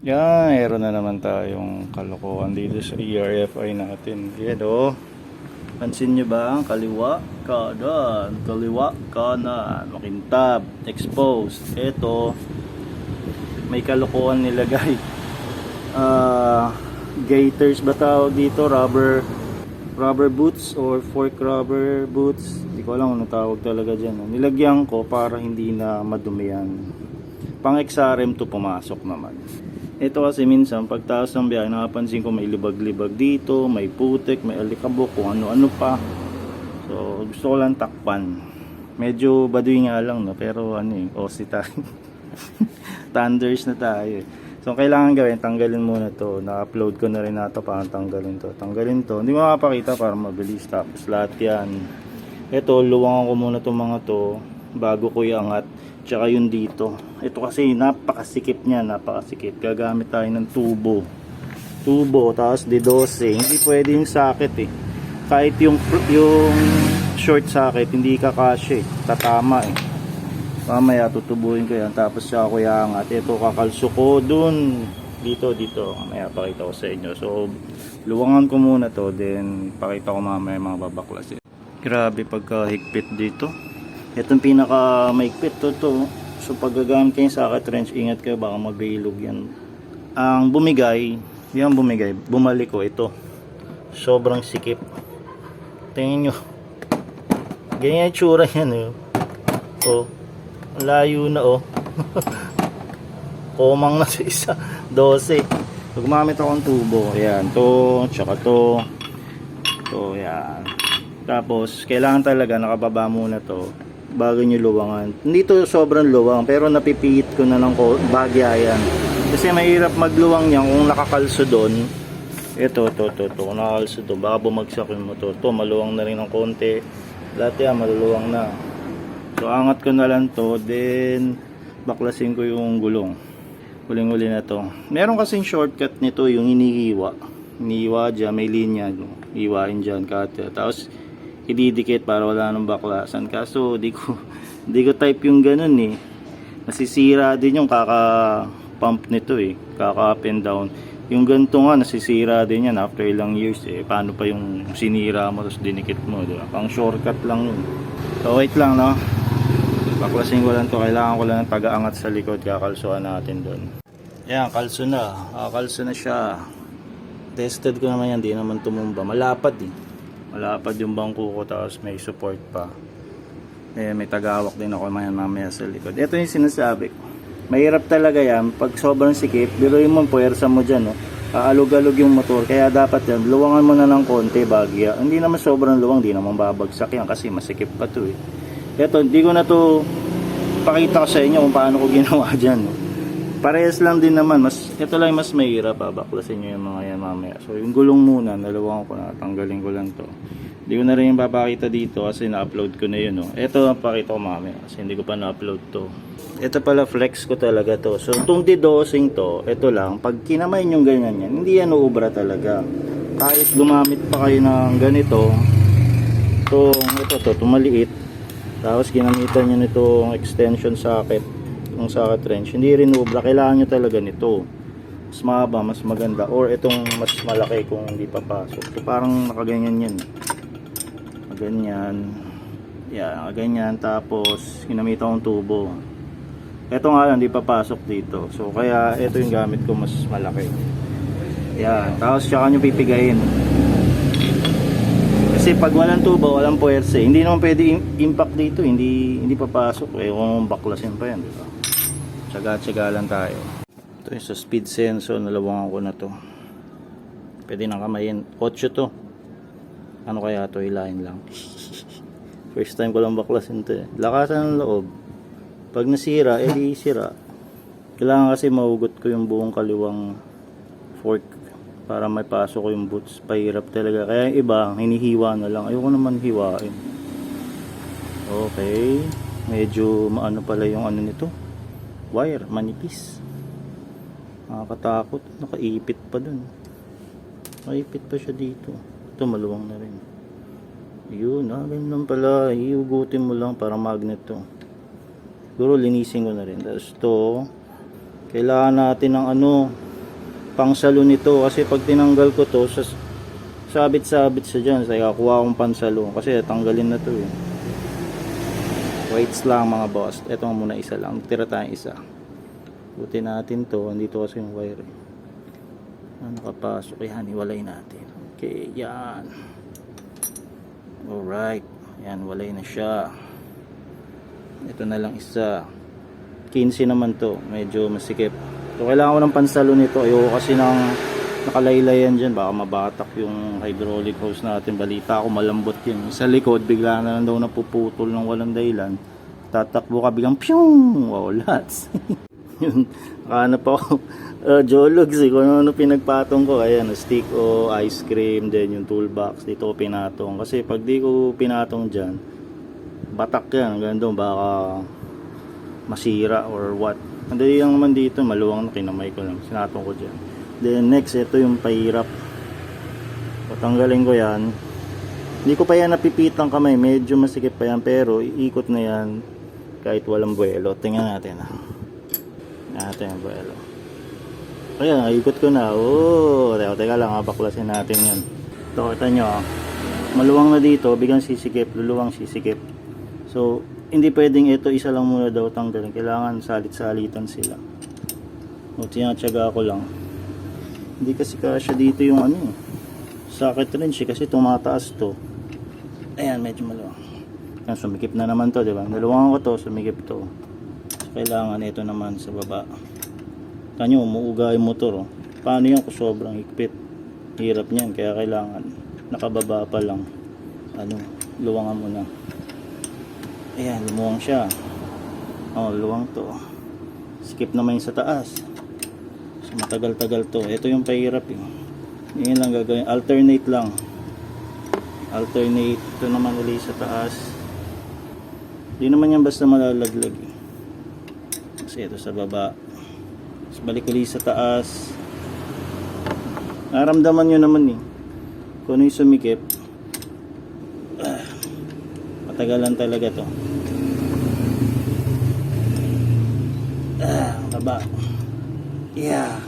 Yan, meron na naman tayong kalokohan dito sa ERFI natin. Yan o. Pansin nyo ba ang kaliwa, kanan, kaliwa, kanan, makintab, exposed. Ito, may kalokohan nilagay. Ah, gaiters ba tawag dito? Rubber rubber boots or fork rubber boots. Hindi ko alam ano tawag talaga dyan. no. Nilagyan ko para hindi na madumihan. Pang XRM to pumasok naman. Ito kasi minsan pagtaas ng biyahe nakapansin ko may libag-libag dito, may putik, may alikabok, kung ano-ano pa. So gusto ko lang takpan. Medyo baduy nga lang no, pero ano eh, OC tayo. Thunders na tayo. eh. So kailangan gawin, tanggalin muna to. Na-upload ko na rin na to para tanggalin to. Tanggalin to. Hindi mo makapakita para mabilis. Tapos lahat yan. Ito, luwangan ko muna itong mga to bago ko iangat. Tsaka yung dito. Ito kasi napakasikip niya, napakasikip. Gagamit tayo ng tubo. Tubo, tapos D12. Hindi pwede yung socket eh. Kahit yung, yung short socket, hindi kakasya eh. Tatama eh. Mamaya tutubuin ko yan tapos siya ako iangat. Ito kakalso ko dun. Dito, dito. Mamaya pakita ko sa inyo. So, luwangan ko muna to. Then, pakita ko mamaya mga babaklasin. Grabe pagkahigpit dito. Itong pinaka maigpit to to. So, pag gagamit kayo sa socket wrench, ingat kayo baka mabilog yan. Ang bumigay, yan bumigay, bumalik ko ito. Sobrang sikip. Tingnan nyo. Ganyan yung tsura yan eh. Oh. Layo na oh. Komang na sa isa. 12. So, gumamit akong tubo. Ayan. To. Tsaka to. To. Ayan. Tapos, kailangan talaga nakababa muna to bago nyo luwangan. Hindi to sobrang luwang pero napipiit ko na ng ko- bagya yan. Kasi mahirap magluwang yan kung nakakalso doon. Ito, to, to, to. Kung nakakalso doon, baka bumagsak yung motor. To, maluwang na rin ng konti. Lahat yan, maluluwang na. So angat ko na lang to, then baklasin ko yung gulong. Huling-huli na to. Meron kasing shortcut nito, yung inihiwa. Inihiwa dyan, may linya. Iwain dyan, cutter. Tapos ididikit para wala nang baklasan. Kaso di ko, di ko type yung ganun eh. Nasisira din yung kaka pump nito eh. Kaka up and down. Yung ganito nga, nasisira din yan after ilang years eh. Paano pa yung sinira mo tapos dinikit mo, di ba? Pang shortcut lang yun. So wait lang no. Baklasin ko lang to. Kailangan ko lang ng taga-angat sa likod. Kakalsuhan natin doon. Yan, kalso na. Kakalso na siya. Tested ko naman yan. Di naman tumumba. Malapad eh. Malapad yung bangko ko. Tapos may support pa. Eh, may tagawak din ako mamaya, mamaya sa likod. Ito yung sinasabi ko. Mahirap talaga yan. Pag sobrang sikip, biruin mo, puwersa mo dyan. No? Aalog-alog yung motor. Kaya dapat yan, luwangan mo na ng konti, bagya. Hindi naman sobrang luwang, hindi naman babagsak yan kasi masikip pa to eh. Ito, hindi ko na to pakita ko sa inyo kung paano ko ginawa dyan. No? Parehas lang din naman. Mas, ito lang mas mahirap. Babaklasin nyo yung mga yan mamaya. So, yung gulong muna, nalawangan ko na. Tanggalin ko lang to. Hindi ko na rin yung papakita dito kasi na-upload ko na yun. No? Ito ang pakita ko mamaya kasi hindi ko pa na-upload to. Ito pala flex ko talaga to. So, itong didosing to, ito lang. Pag kinamay yung ganyan yan, hindi yan uubra talaga. Kahit gumamit pa kayo ng ganito, itong, ito to, itong maliit. Tapos ginamitan nyo nitong extension socket, yung socket wrench. Hindi rin ubra, kailangan nyo talaga nito. Mas mahaba, mas maganda. Or itong mas malaki kung hindi papasok. So parang nakaganyan yan. Ganyan. Yeah, ganyan. Tapos ginamit akong tubo. Ito nga lang, hindi papasok dito. So kaya ito yung gamit ko mas malaki. Yan. Tapos siya nyo pipigayin. Kasi pag walang tubo, walang puwersa. eh. Hindi naman pwede im- impact dito. Hindi hindi papasok. Eh, kung baklasin pa yan, di ba? Tsaga-tsaga lang tayo. Ito yung sa speed sensor. Nalawangan ko na to. Pwede nang kamayin. 8 to. Ano kaya to? Hilahin lang. First time ko lang baklasin to eh. Lakasan ng loob. Pag nasira, eh di sira. Kailangan kasi mahugot ko yung buong kaliwang fork para may pasok ko yung boots. Pahirap talaga. Kaya yung iba, hinihiwa na lang. Ayoko naman hiwain. Okay. Medyo maano pala yung ano nito. Wire, manipis. Nakakatakot. Nakaipit pa dun. Nakaipit pa siya dito. Ito maluwang na rin. Yun, ah, ganun pala. Iugutin mo lang para magnet to. Siguro linisin ko na rin. Tapos to, kailangan natin ng ano, pang salon nito kasi pag tinanggal ko to sa sabit-sabit sa dyan kaya kuha akong pansalo kasi tanggalin na to eh weights lang mga boss ito muna isa lang tira tayong isa buti natin to andito kasi yung wire eh. ah, nakapasok yan iwalay natin. Okay yan. Alright yan walay na siya. Ito na lang isa. 15 naman to medyo masikip. So kailangan ko ng pansalo nito. Ayoko kasi ng nakalaylayan dyan. Baka mabatak yung hydraulic hose natin. Balita ako malambot yun. Sa likod bigla na lang daw napuputol ng walang dahilan. Tatakbo ka biglang pyong wow lots yun. Nakahanap ako uh, jologs eh. Kung ano pinagpatong ko ayan stick o ice cream then yung toolbox dito ko pinatong. Kasi pag di ko pinatong dyan batak yan. Hanggang baka masira or what. Ang dali lang naman dito maluwang na kinamay ko lang. Sinatong ko dyan. Then next ito yung pahirap. Patanggalin ko yan. Hindi ko pa yan napipitan kamay. Medyo masikip pa yan pero iikot na yan kahit walang buwelo. Tingnan natin. ah natin ang buwelo ayan ikot ko na oh teka, teka lang baklasin natin yan ito kita nyo ah maluwang na dito biglang sisikip luluwang sisikip so hindi pwedeng ito isa lang muna daw tanggalin kailangan salit-salitan sila o tinatsaga ko lang hindi kasi kasya dito yung ano eh. Socket wrench eh, kasi tumataas to. Ayan, medyo maluwang. Yan, sumikip na naman to, di ba? Naluwangan ko to, sumikip to. Kailangan ito naman sa baba. Kanyo, umuuga yung motor. Oh. Paano yan kung sobrang higpit? Hirap niyan, kaya kailangan nakababa pa lang. Ano, luwangan mo na. Ayan, lumuwang siya. Oh, luwang to. Skip naman yung sa taas. So, matagal-tagal to. Ito yung pahirap eh. Yan lang gagawin. Alternate lang. Alternate. Ito naman uli sa taas. Hindi naman yan basta malalaglag eh. Kasi ito sa baba. Tapos balik uli sa taas. Naramdaman nyo naman eh. Kung ano yung sumikip. Matagalan talaga to. Baba. Yeah.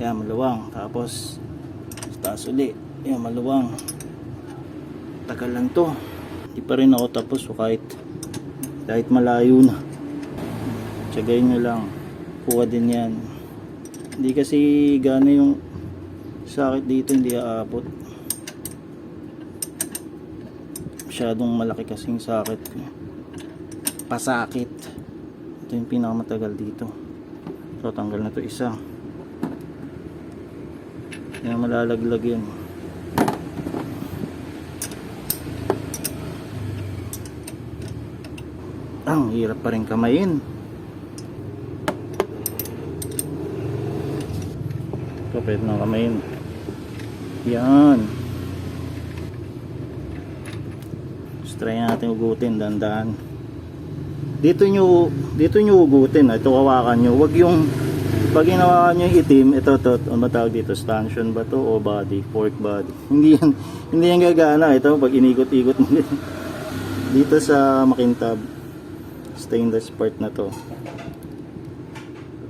Yan, maluwang. Tapos, taas uli. Yan, maluwang. Tagal lang to. Hindi pa rin ako tapos. So, kahit, kahit malayo na. Tsagayin nyo lang. Kuha din yan. Hindi kasi gana yung sakit dito. Hindi aabot. Masyadong malaki kasing sakit. Pasakit. Ito yung pinakamatagal dito. So, tanggal na to isa. Yan, malalaglag yan. Ang hirap pa rin kamayin. Ito, pwede na kamayin. Yan. Let's try natin ugutin, dandan. Dito nyo dito nyo ugutin ah. ito hawakan nyo. Wag yung pag hinawakan nyo yung itim ito to ano ba tawag dito? Stanchion ba to o body? Fork body. Hindi yan hindi yan gagana. Ito pag inikot-ikot mo din. Dito sa makintab stainless part na to.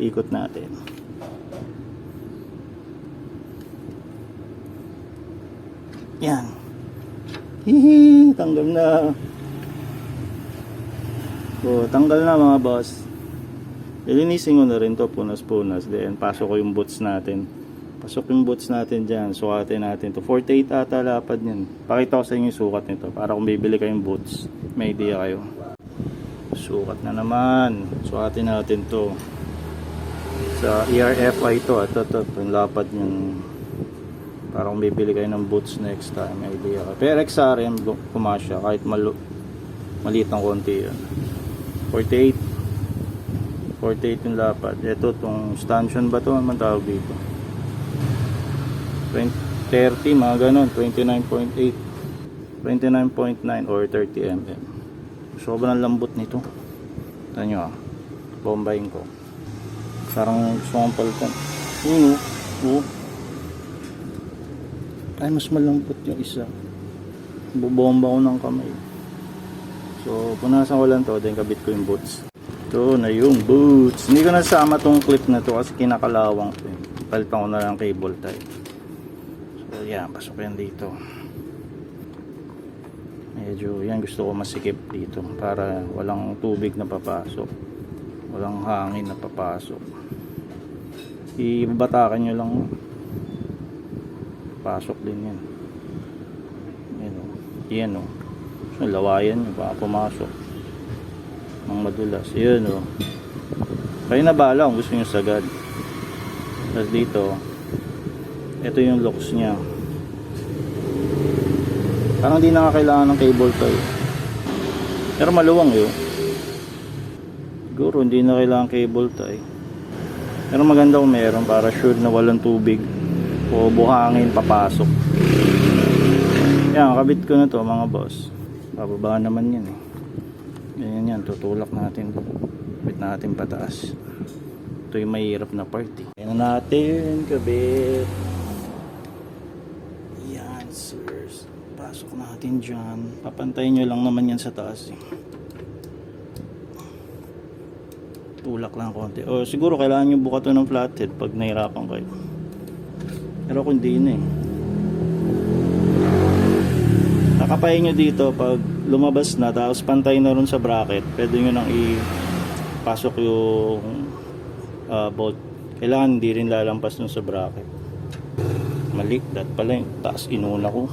Ikot natin yan hihi tanggal na So, tanggal na mga boss. Ilinisin ko na rin to punas-punas. Then, pasok ko yung boots natin. Pasok yung boots natin dyan. Sukatin natin to 48 ata lapad yan. Pakita ko sa inyo yung sukat nito. Para kung bibili kayong boots, may idea kayo. Sukat na naman. Sukatin natin to Sa ERFI to. Ito, ito, ito. Yung lapad yung para kung bibili kayo ng boots next time, idea kayo. Pero XRM, kumasya. Kahit malu maliit ng konti yun. 48 48 yung lapad. Ito tong stanchion ba to? Man tawag dito? 20, 30 mga ganun. 29.8 29.9 or 30 mm sobrang lambot nito. Ito nyo ah. Bombayin ko. Parang gusto kong palitan. Yun oh oh ay mas malambot yung isa bubomba ko ng kamay So, punasan ko lang to, then kabit ko yung boots. Ito na yung boots. Hindi ko nasama tong clip na to kasi kinakalawang ko. eh. Palitan ko na lang cable tie. So yan, pasok yan dito. Medyo yan gusto ko masikip dito para walang tubig na papasok. Walang hangin na papasok. Ibabatakan nyo lang. Pasok din yan. Yan o. Yan o. So, lawayan nyo baka pumasok. Ang madulas. Yan o. Kayo na bahala kung gusto nyo sagad. Tapos dito, ito yung locks niya. Parang di na nga kailangan ng cable tie. Pero maluwang yun. Siguro hindi na kailangan cable tie. Pero maganda kung meron para sure na walang tubig o buhangin papasok. Yan, kabit ko na to mga boss. Bababa naman yan eh. Ganyan yan, tutulak natin. Kabit natin pataas. Ito yung mahirap na party. Yan na natin, kabit. Yan, sirs. Pasok natin dyan. Papantayin nyo lang naman yan sa taas eh. Tulak lang konti. O siguro kailangan nyo buka to ng flathead pag nahirapan kayo. Pero kung di na eh. Nakapayin nyo dito pag lumabas na tapos pantay na rin sa bracket. Pwede nyo nang ipasok yung ah, bolt. Kailangan hindi rin lalampas dun sa bracket. Mali. Dat pala yung taas inuna ko.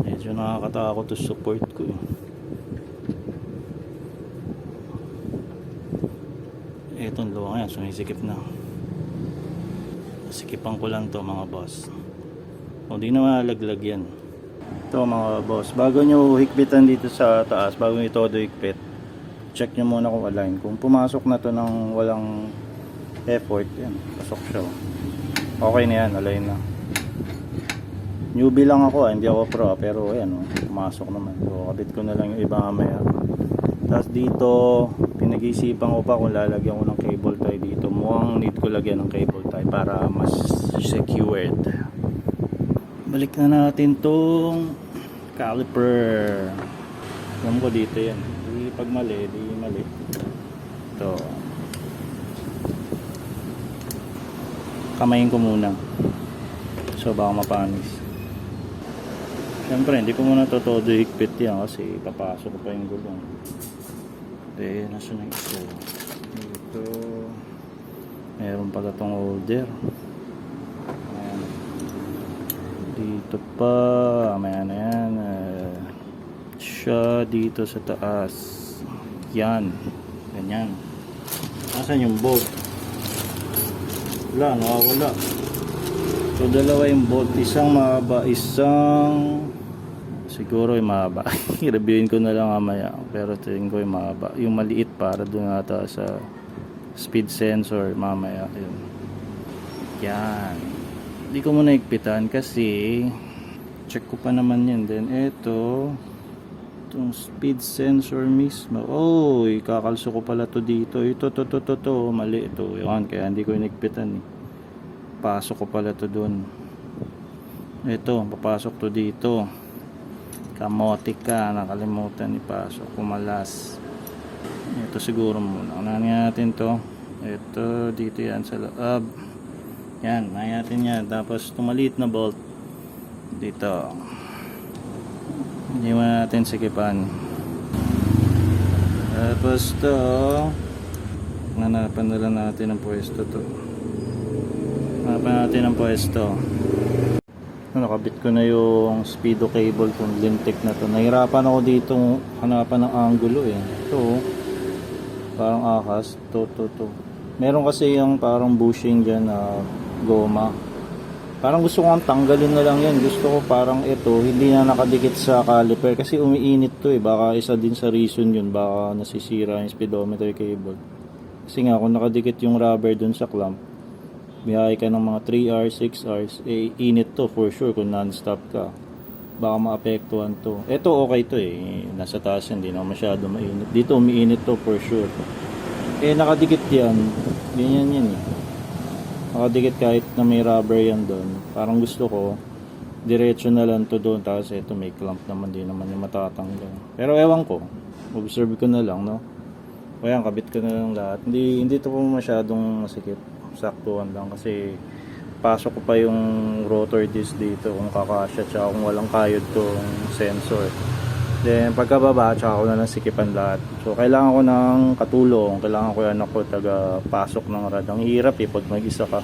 Medyo nakakatakot to support ko eh. Etong luwang yan, sumisikip na. Sikipan ko lang to mga boss. O di na malaglag yan. Ito mga boss, bago nyo higpitan dito sa taas, bago nyo todo higpit, check nyo muna kung align. Kung pumasok na to ng walang effort, yan, pasok siya. Okay na yan, align na. Newbie lang ako, ah, hindi ako pro, pero ayan, oh, pumasok naman. So, kabit ko na lang yung iba mamaya. Tapos dito, pinag-isipan ko pa kung lalagyan ko ng cable tie dito. Mukhang need ko lagyan ng cable tie para mas secured. Balik na natin tong caliper. Alam ko dito yan. Di pag mali, di mali. Ito. Kamayin ko muna. So baka mapanis. Siyempre, hindi ko muna to todo higpit yan kasi papasok pa yung gulong. Then, nasa na ito? Dito. Meron pala tong holder. Ayan. Dito pa. Ayan na yan. Uh, siya dito sa taas. Yan. Ganyan. Nasaan yung bolt? Wala, nawawala. So, dalawa yung bolt. Isang mahaba, isang siguro yung mahaba. I-reviewin ko na lang mamaya. Pero tingin ko yung mahaba. Yung maliit para doon ata sa speed sensor mamaya. Yun. Yan. Hindi ko muna ikpitan kasi check ko pa naman yan. Then ito itong speed sensor mismo. Oh, ikakalso ko pala to dito. Ito, to, to, to, to. Mali ito. Yan, kaya hindi ko inigpitan eh. Pasok ko pala to doon. Ito, papasok to dito. Kamote ka, nakalimutan ipasok. Kumalas. Ito siguro muna. Unahan natin to. Ito, dito yan sa loob. Yan, unahan yan. Tapos, tumalit na bolt. Dito. Mo natin sikipan. Tapos to, nanapan na lang natin ang pwesto to. Hanapan natin ang pwesto. Nakabit ko na yung speedo cable kung lintik na to. Nahirapan ako dito hanapan ng angulo eh. Ito oh. parang akas. To, to, to. Meron kasi yung parang bushing dyan na goma. Parang gusto ko ang tanggalin na lang yan. Gusto ko parang ito, hindi na nakadikit sa caliper. Kasi umiinit to eh. Baka isa din sa reason yun. Baka nasisira yung speedometer cable. Kasi nga, kung nakadikit yung rubber dun sa clamp, biyahe ka ng mga 3 hours, 6 hours, eh, init to for sure kung non-stop ka. Baka maapektuhan to. Ito okay to eh. Nasa taas hindi na masyado mainit. Dito umiinit to for sure. Eh, nakadikit yan. Ganyan yan eh. Nakadikit kahit na may rubber yan doon. Parang gusto ko, diretso na lang to doon tapos ito may clamp naman din naman yung matatanggal pero ewan ko observe ko na lang no yan kabit ko na lang lahat hindi hindi to po masyadong masikip saktuhan lang kasi pasok ko pa yung rotor disc dito kung kakasya tsaka kung walang kayod tong sensor. Then pagkababa tsaka ko na lang sikipan lahat. So kailangan ko ng katulong. Kailangan ko yan ako taga pasok ng rad. Ang hirap eh pag mag isa ka.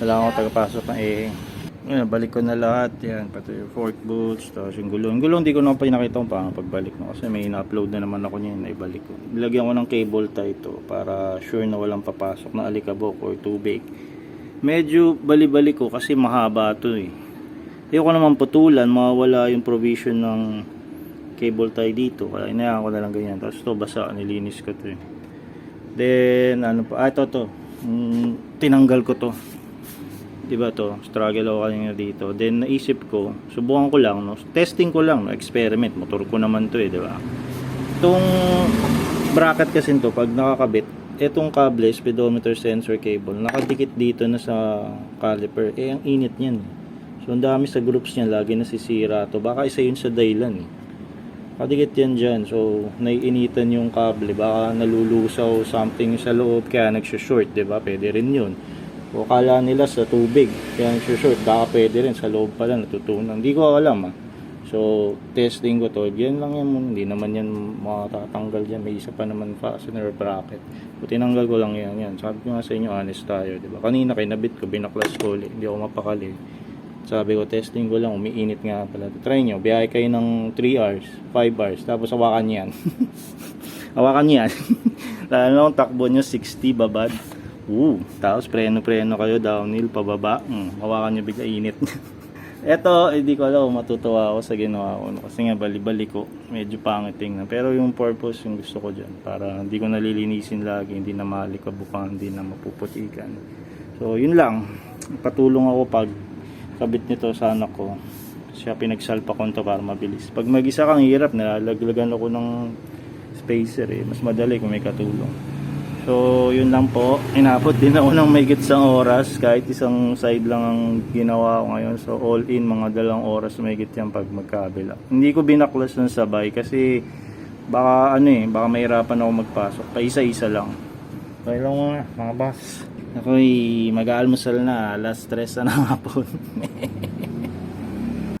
Kailangan ko taga pasok ng eh Ayan, balik ko na lahat. Yan pati yung fork bolts tapos yung gulong. Gulong di ko na pinakita kung paano pagbalik no kasi may in-upload na naman ako niya na ibalik ko. Nilagyan ko ng cable tie ito para sure na walang papasok na alikabok or tubig. Medyo bali-balik ko kasi mahaba to eh. Ayoko naman putulan mawawala yung provision ng cable tie dito. Kaya inayaan ko na lang ganyan. Tapos to basa nilinis ko to eh. Then ano pa? Ah ito to Mm, tinanggal ko to diba to struggle ako kanina dito then naisip ko subukan ko lang no testing ko lang no experiment motor ko naman to eh diba itong bracket kasi to pag nakakabit itong cable speedometer sensor cable nakadikit dito na sa caliper eh ang init niyan so ang dami sa groups niya lagi nasisira to baka isa yun sa dahilan eh Kadikit yan dyan. So, naiinitan yung kable. Baka nalulusaw something sa loob. Kaya nagsushort, di ba? Pwede rin yun. O kala nila sa tubig. Kaya nagsushort. Baka pwede rin. Sa loob pala natutunan. Hindi ko alam ah. So, testing ko to. Yan lang yan. muna. Hindi naman yan matatanggal dyan. May isa pa naman fastener bracket. So, tinanggal ko lang yan. yan. Sabi ko nga sa inyo, honest tayo. Di ba? Kanina kay nabit ko, binaklas ko ulit. Hindi ako mapakali. Sabi ko, testing ko lang, umiinit nga pala. Try nyo, biyahe kayo ng 3 hours, 5 hours, tapos hawakan yan. hawakan yan. Lalo na kung takbo nyo 60 babad. Woo, tapos preno-preno kayo, downhill, pababa. Hmm, hawakan nyo bigla init. Eto, hindi ko alam matutuwa ako sa ginawa ko. no? Kasi nga, bali-bali ko. Medyo pangit tingnan. Pero yung purpose, yung gusto ko dyan. Para hindi ko nalilinisin lagi, hindi na malikabukan, hindi na mapuputikan. So, yun lang. Patulong ako pag kabit nito sa anak ko. Siya pinagsalpa ko to para mabilis. Pag mag-isa kang hirap, nalalaglagan ako ng spacer eh. Mas madali kung may katulong. So, yun lang po. Inabot din ako ng may sa oras. Kahit isang side lang ang ginawa ko ngayon. So, all in, mga dalawang oras may yan pag magkabila. Hindi ko binaklas ng sabay kasi baka ano eh, baka mahirapan ako magpasok. Pa isa-isa lang. Okay lang mga, mga boss. Ako'y mag-aalmusal na. Alas 3 na ng hapon.